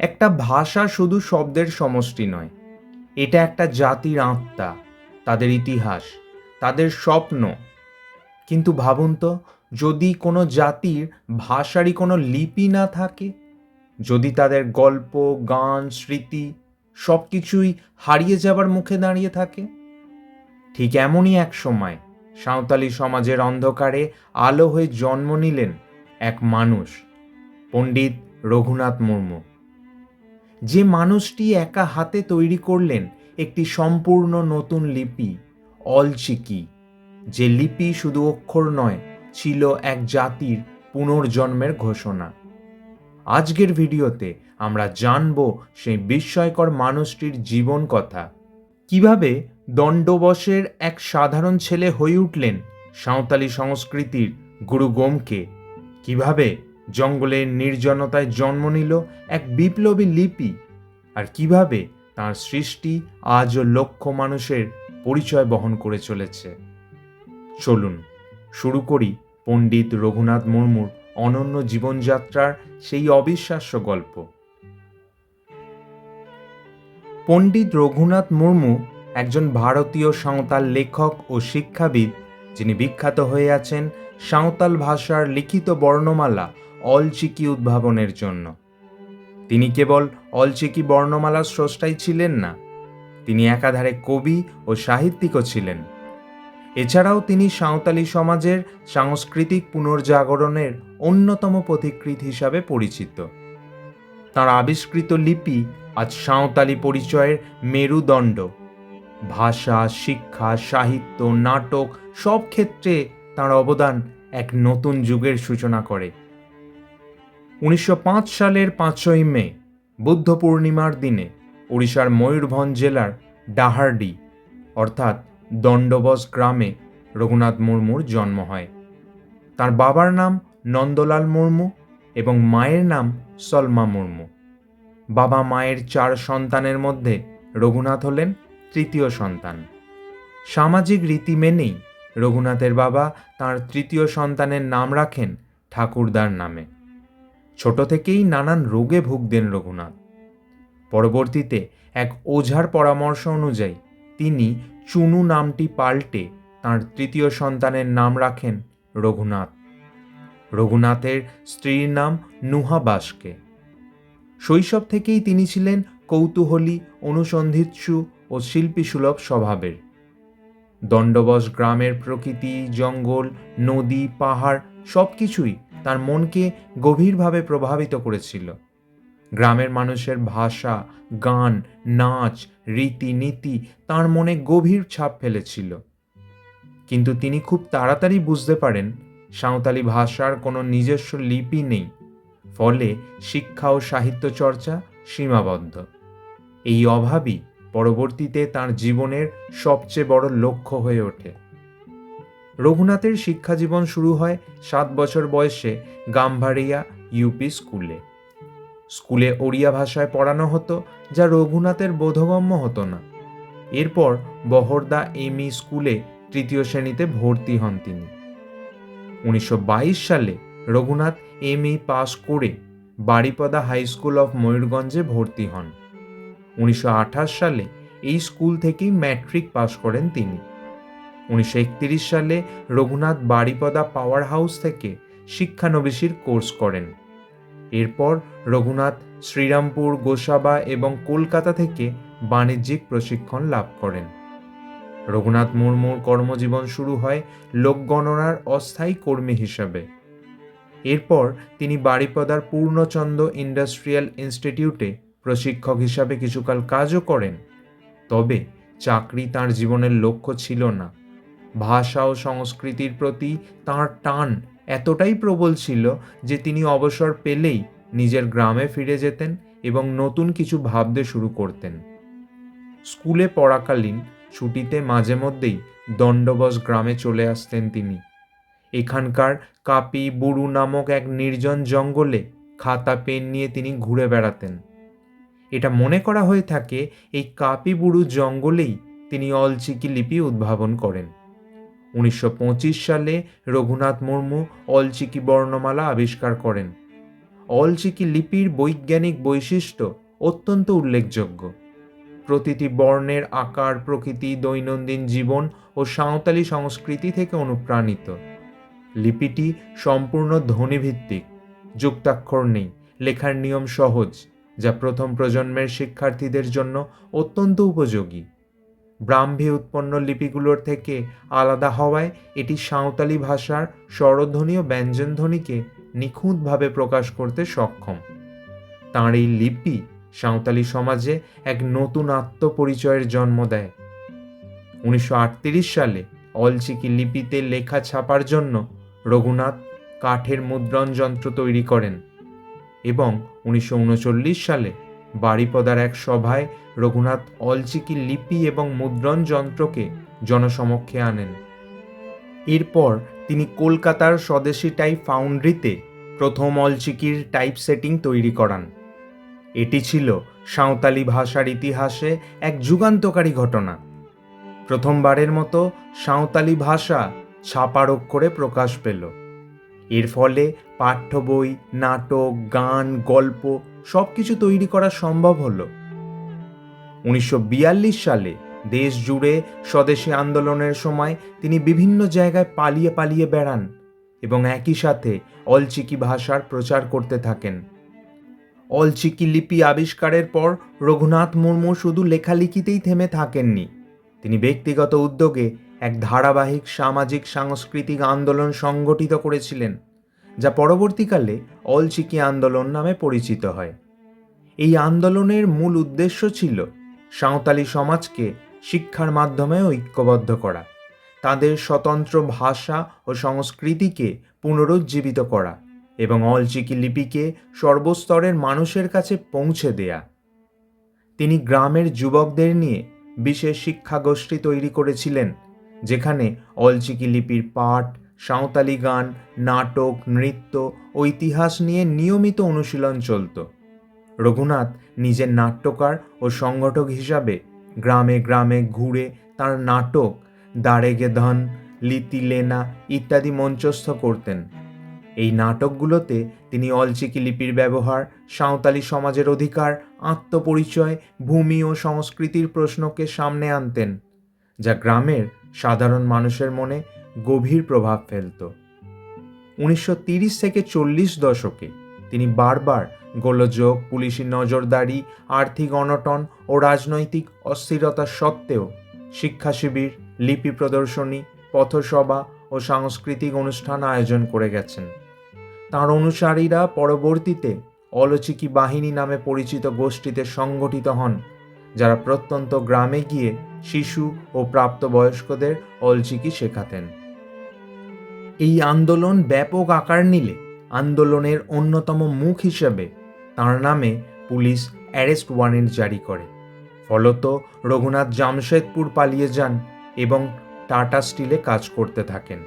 একটা ভাষা শুধু শব্দের সমষ্টি নয়। এটা একটা জাতির আত্মা, তাদের ইতিহাস, তাদের স্বপ্ন। কিন্তু ভাবুন তো, যদি কোনো জাতির ভাষারই কোনো লিপি না থাকে, যদি তাদের গল্প, গান, স্মৃতি সব কিছুই হারিয়ে যাবার মুখে দাঁড়িয়ে থাকে? ঠিক এমনই এক সময় সাঁওতালি সমাজের অন্ধকারে আলো হয়ে জন্ম নিলেন এক মানুষ, পণ্ডিত রঘুনাথ মুর্মু। যে মানুষটি একা হাতে তৈরি করলেন একটি সম্পূর্ণ নতুন লিপি, অলচিকি। যে লিপি শুধু অক্ষর নয়, ছিল এক জাতির পুনর্জন্মের ঘোষণা। আজকের ভিডিওতে আমরা জানব সেই বিস্ময়কর মানুষটির জীবন কথা। কীভাবে দণ্ডবশের এক সাধারণ ছেলে হয়ে উঠলেন সাঁওতালি সংস্কৃতির গুরু গোমকে কীভাবে জঙ্গলের নির্জনতায় জন্ম নিল এক বিপ্লবী লিপি। আর কীভাবে তার সৃষ্টি আজও লক্ষ মানুষের পরিচয় বহন করে চলেছে। চলুন, শুরু করি পণ্ডিত রঘুনাথ মুর্মুর অনন্য জীবনযাত্রার সেই অবিশ্বাস্য গল্প। পণ্ডিত রঘুনাথ মুর্মু একজন ভারতীয় সাঁওতাল লেখক ও শিক্ষাবিদ। যিনি বিখ্যাত হয়ে আছেন সাঁওতাল ভাষার লিখিত বর্ণমালা অলচিকি উদ্ভাবনের জন্য। তিনি কেবল অলচিকি বর্ণমালার স্রষ্টাই ছিলেন না, তিনি একাধারে কবি ও সাহিত্যিকও ছিলেন। এছাড়াও তিনি সাঁওতালি সমাজের সাংস্কৃতিক পুনর্জাগরণের অন্যতম পথিকৃৎ হিসাবে পরিচিত। তাঁর আবিষ্কৃত লিপি আজ সাঁওতালি পরিচয়ের মেরুদণ্ড। ভাষা, শিক্ষা, সাহিত্য, নাটক সব ক্ষেত্রে তাঁর অবদান এক নতুন যুগের সূচনা করে। উনিশশো পাঁচ সালের পাঁচই মে, বুদ্ধ পূর্ণিমার দিনে ওড়িশার ময়ূরভঞ্জ জেলার ডাহারডি, অর্থাৎ দণ্ডবস গ্রামে রঘুনাথ মুর্মুর জন্ম হয়। তার বাবার নাম নন্দলাল মুর্মু এবং মায়ের নাম সলমা মুর্মু। বাবা মায়ের চার সন্তানের মধ্যে রঘুনাথ হলেন তৃতীয় সন্তান। সামাজিক রীতি মেনেই রঘুনাথের বাবা তার তৃতীয় সন্তানের নাম রাখেন ঠাকুরদার নামে। ছোট থেকেই নানান রোগে ভুগতেন রঘুনাথ। পরবর্তীতে এক ওঝার পরামর্শ অনুযায়ী তিনি চুনু নামটি পাল্টে তার তৃতীয় সন্তানের নাম রাখেন রঘুনাথ। রঘুনাথের স্ত্রীর নাম নুহা বাসকে। শৈশব থেকেই তিনি ছিলেন কৌতূহলী, অনুসন্ধিৎসু ও শিল্পীসুলভ স্বভাবের। দণ্ডবস গ্রামের প্রকৃতি, জঙ্গল, নদী, পাহাড় সব কিছুই তার মনকে গভীরভাবে প্রভাবিত করেছিল। গ্রামের মানুষের ভাষা, গান, নাচ, রীতিনীতি তার মনে গভীর ছাপ ফেলেছিল। কিন্তু তিনি খুব তাড়াতাড়ি বুঝতে পারেন, সাঁওতালি ভাষার কোনো নিজস্ব লিপি নেই, ফলে শিক্ষা ও সাহিত্য চর্চা সীমাবদ্ধ। এই অভাবই পরবর্তীতে তার জীবনের সবচেয়ে বড় লক্ষ্য হয়ে ওঠে। রঘুনাথের শিক্ষাজীবন শুরু হয় সাত বছর বয়সে গাম্ভারিয়া ইউপি স্কুলে। স্কুলে ওড়িয়া ভাষায় পড়ানো হতো, যা রঘুনাথের বোধগম্য হতো না। এরপর বহরদা এমই স্কুলে তৃতীয় শ্রেণীতে ভর্তি হন তিনি। উনিশশো বাইশ সালে রঘুনাথ এমই পাস করে বাড়িপদা হাই স্কুল অফ ময়ূরগঞ্জে ভর্তি হন। উনিশশো আঠাশ সালে এই স্কুল থেকেই ম্যাট্রিক পাশ করেন তিনি। উনিশশো একত্রিশ সালে রঘুনাথ বাড়িপদা পাওয়ার হাউস থেকে শিক্ষানবিশির কোর্স করেন। এরপর রঘুনাথ শ্রীরামপুর, গোসাবা এবং কলকাতা থেকে বাণিজ্যিক প্রশিক্ষণ লাভ করেন। রঘুনাথ মুর্মুর কর্মজীবন শুরু হয় লোকগণনার অস্থায়ী কর্মী হিসাবে। এরপর তিনি বাড়িপদার পূর্ণচন্দ্র ইন্ডাস্ট্রিয়াল ইনস্টিটিউটে প্রশিক্ষক হিসাবে কিছুকাল কাজও করেন, তবে চাকরি তার জীবনের লক্ষ্য ছিল না। ভাষা ও সংস্কৃতির প্রতি তাঁর টান এতটাই প্রবল ছিল যে তিনি অবসর পেলেই নিজের গ্রামে ফিরে যেতেন এবং নতুন কিছু ভাবতে শুরু করতেন। স্কুলে পড়াকালীন ছুটিতে মাঝে মধ্যেই দণ্ডবস গ্রামে চলে আসতেন তিনি। এখানকার কাপি বুড়ু নামক এক নির্জন জঙ্গলে খাতা, পেন নিয়ে তিনি ঘুরে বেড়াতেন। এটা মনে করা হয়ে থাকে এই কাপি বুড়ু জঙ্গলেই তিনি অলচিকি লিপি উদ্ভাবন করেন। উনিশশো পঁচিশ সালে রঘুনাথ মুর্মু অলচিকি বর্ণমালা আবিষ্কার করেন। অলচিকি লিপির বৈজ্ঞানিক বৈশিষ্ট্য অত্যন্ত উল্লেখযোগ্য। প্রতিটি বর্ণের আকার, প্রকৃতি, দৈনন্দিন জীবন ও সাঁওতালি সংস্কৃতি থেকে অনুপ্রাণিত। লিপিটি সম্পূর্ণ ধ্বনিভিত্তিক, যুক্তাক্ষর নেই, লেখার নিয়ম সহজ, যা প্রথম প্রজন্মের শিক্ষার্থীদের জন্য অত্যন্ত উপযোগী। ব্রাহ্মী উৎপন্ন লিপিগুলোর থেকে আলাদা হওয়ায় এটি সাঁওতালি ভাষার স্বরধ্বনি ও ব্যঞ্জনধ্বনিকে নিখুঁতভাবে প্রকাশ করতে সক্ষম। তাঁর এই লিপি সাঁওতালি সমাজে এক নতুন আত্মপরিচয়ের জন্ম দেয়। উনিশশো আটত্রিশ সালে অলচিকি লিপিতে লেখা ছাপার জন্য রঘুনাথ কাঠের মুদ্রণ যন্ত্র তৈরি করেন এবং উনিশশো উনচল্লিশ সালে বাড়িপদার এক সভায় রঘুনাথ অলচিকি লিপি এবং মুদ্রণ যন্ত্রকে জনসমক্ষে আনেন। এরপর তিনি কলকাতার স্বদেশী টাইপ ফাউন্ড্রিতে প্রথম অলচিকির টাইপ সেটিং তৈরি করান। এটি ছিল সাঁওতালি ভাষার ইতিহাসে এক যুগান্তকারী ঘটনা। প্রথমবারের মতো সাঁওতালি ভাষা ছাপার অক্ষরে প্রকাশ পেল। এর ফলে পাঠ্য বই, নাটক, গান, গল্প সব কিছু তৈরি করা সম্ভব হলো। উনিশশো সালে দেশ জুড়ে স্বদেশী আন্দোলনের সময় তিনি বিভিন্ন জায়গায় পালিয়ে পালিয়ে বেড়ান এবং একই সাথে অলচিকি ভাষার প্রচার করতে থাকেন। অলচিকি লিপি আবিষ্কারের পর রঘুনাথ মুর্মু শুধু লেখালেখিতেই থেমে থাকেননি। তিনি ব্যক্তিগত উদ্যোগে এক ধারাবাহিক সামাজিক সাংস্কৃতিক আন্দোলন সংগঠিত করেছিলেন। যা পরবর্তীকালে অলচিকি আন্দোলন নামে পরিচিত হয়। এই আন্দোলনের মূল উদ্দেশ্য ছিল সাঁওতালি সমাজকে শিক্ষার মাধ্যমে ঐক্যবদ্ধ করা, তাদের স্বতন্ত্র ভাষা ও সংস্কৃতিকে পুনরুজ্জীবিত করা এবং অলচিকি লিপিকে সর্বস্তরের মানুষের কাছে পৌঁছে দেয়া। তিনি গ্রামের যুবকদের নিয়ে বিশেষ শিক্ষাগোষ্ঠী তৈরি করেছিলেন, যেখানে অলচিকি লিপির পাঠ সাঁওতালি গান, নাটক, নৃত্য ও ইতিহাস নিয়ে নিয়মিত অনুশীলন চলত। রঘুনাথ নিজের নাট্যকার ও সংগঠক হিসাবে গ্রামে গ্রামে ঘুরে তার নাটক দাঁড়েগে ধন, লিতি লেনা ইত্যাদি মঞ্চস্থ করতেন। এই নাটকগুলোতে তিনি অলচিকি লিপির ব্যবহার, সাঁওতালি সমাজের অধিকার, আত্মপরিচয়, ভূমি ও সংস্কৃতির প্রশ্নকে সামনে আনতেন, যা গ্রামের সাধারণ মানুষের মনে গভীর প্রভাব ফেলত। উনিশশো থেকে চল্লিশ দশকে তিনি বারবার গোলযোগ, পুলিশি নজরদারি, আর্থিক অনটন ও রাজনৈতিক অস্থিরতা সত্ত্বেও শিক্ষা শিবির, লিপি প্রদর্শনী, পথসভা ও সাংস্কৃতিক অনুষ্ঠান আয়োজন করে গেছেন। তাঁর অনুসারীরা পরবর্তীতে অলচিকি বাহিনী নামে পরিচিত গোষ্ঠীতে সংগঠিত হন, যারা প্রত্যন্ত গ্রামে গিয়ে শিশু ও প্রাপ্তবয়স্কদের অলচিকি শেখাতেন। এই আন্দোলন ব্যাপক আকার নিলে আন্দোলনের অন্যতম মুখ হিসেবে তার নামে পুলিশ অ্যারেস্ট ওয়ারেন্ট জারি করে। ফলত রঘুনাথ জামশেদপুর পালিয়ে যান এবং টাটা স্টিলে কাজ করতে থাকেন।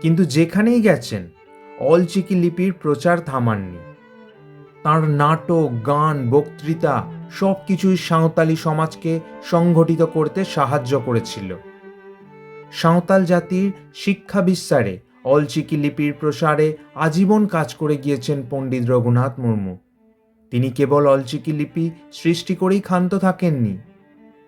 কিন্তু যেখানেই গেছেন, অলচিকি লিপির প্রচার থামাননি। তার নাটক, গান, বক্তৃতা সব কিছুই সাঁওতালি সমাজকে সংগঠিত করতে সাহায্য করেছিল। সাঁওতাল জাতির শিক্ষা বিস্তারে, অলচিকি লিপির প্রসারে আজীবন কাজ করে গিয়েছেন পণ্ডিত রঘুনাথ মুর্মু। তিনি কেবল অলচিকি লিপি সৃষ্টি করেই ক্ষান্ত থাকেননি।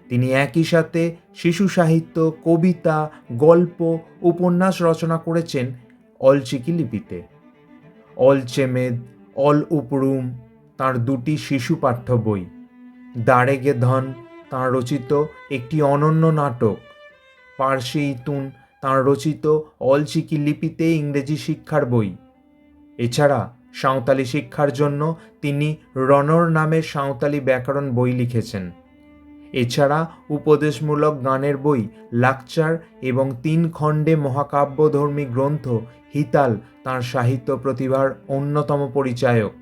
তিনি একই সাথে শিশু সাহিত্য, কবিতা, গল্প, উপন্যাস রচনা করেছেন অলচিকি লিপিতে। অল চেমেদ অল উপরুম তাঁর দুটি শিশু পাঠ্য বই। দাঁড়েগে ধন তাঁর রচিত একটি অনন্য নাটক। পার্সি ইতুন তাঁর রচিত অলচিকি লিপিতে ইংরেজি শিক্ষার বই। এছাড়া সাঁওতালি শিক্ষার জন্য তিনি রনর নামে সাঁওতালি ব্যাকরণ বই লিখেছেন। এছাড়া উপদেশমূলক গানের বই লাকচার এবং তিন খণ্ডে মহাকাব্যধর্মী গ্রন্থ হিতাল তাঁর সাহিত্য প্রতিভার অন্যতম পরিচায়ক।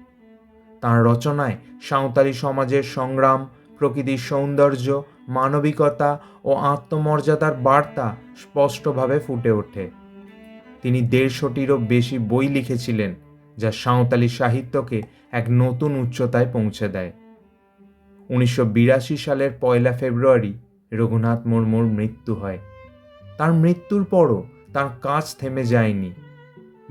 তাঁর রচনায় সাঁওতালি সমাজের সংগ্রাম, প্রকৃতির সৌন্দর্য মানবিকতা ও আত্মমর্যাদার বার্তা স্পষ্টভাবে ফুটে ওঠে। তিনি দেড়শোটিরও বেশি বই লিখেছিলেন, যা সাঁওতালি সাহিত্যকে এক নতুন উচ্চতায় পৌঁছে দেয়। উনিশশো বিরাশি সালের পয়লা ফেব্রুয়ারি রঘুনাথ মুর্মুর মৃত্যু হয়। তার মৃত্যুর পরও তার কাজ থেমে যায়নি।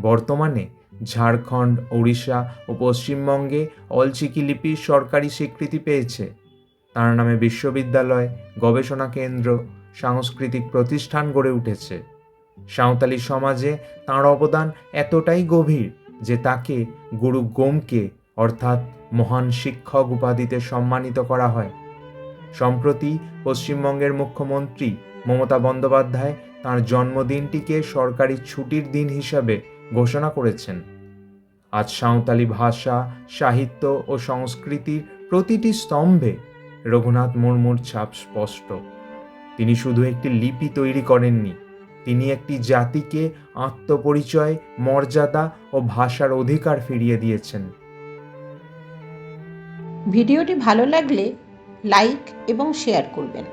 বর্তমানে ঝাড়খণ্ড, ওড়িশা ও পশ্চিমবঙ্গে অলচিকি লিপি সরকারি স্বীকৃতি পেয়েছে। তার নামে বিশ্ববিদ্যালয়, গবেষণা কেন্দ্র, সাংস্কৃতিক প্রতিষ্ঠান গড়ে উঠেছে। সাঁওতালি সমাজে তাঁর অবদান এতটাই গভীর যে তাকে গুরু গোমকে, অর্থাৎ মহান শিক্ষক উপাধিতে সম্মানিত করা হয়। সম্প্রতি পশ্চিমবঙ্গের মুখ্যমন্ত্রী মমতা বন্দ্যোপাধ্যায় তাঁর জন্মদিনটিকে সরকারি ছুটির দিন হিসাবে ঘোষণা করেছেন। আজ সাঁওতালি ভাষা, সাহিত্য ও সংস্কৃতির প্রতিটি স্তম্ভে রঘুনাথ মুর্মুর ছাপ স্পষ্ট। তিনি শুধু একটি লিপি তৈরি করেননি, তিনি একটি জাতিকে আত্মপরিচয়, মর্যাদা ও ভাষার অধিকার ফিরিয়ে দিয়েছেন। ভিডিওটি ভালো লাগলে লাইক এবং শেয়ার করবেন।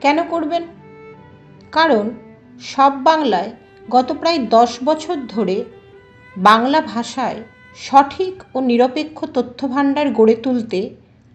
কেন করবেন? কারণ সব বাংলায় গত প্রায় দশ বছর ধরে বাংলা ভাষায় সঠিক ও নিরপেক্ষ তথ্যভাণ্ডার গড়ে তুলতে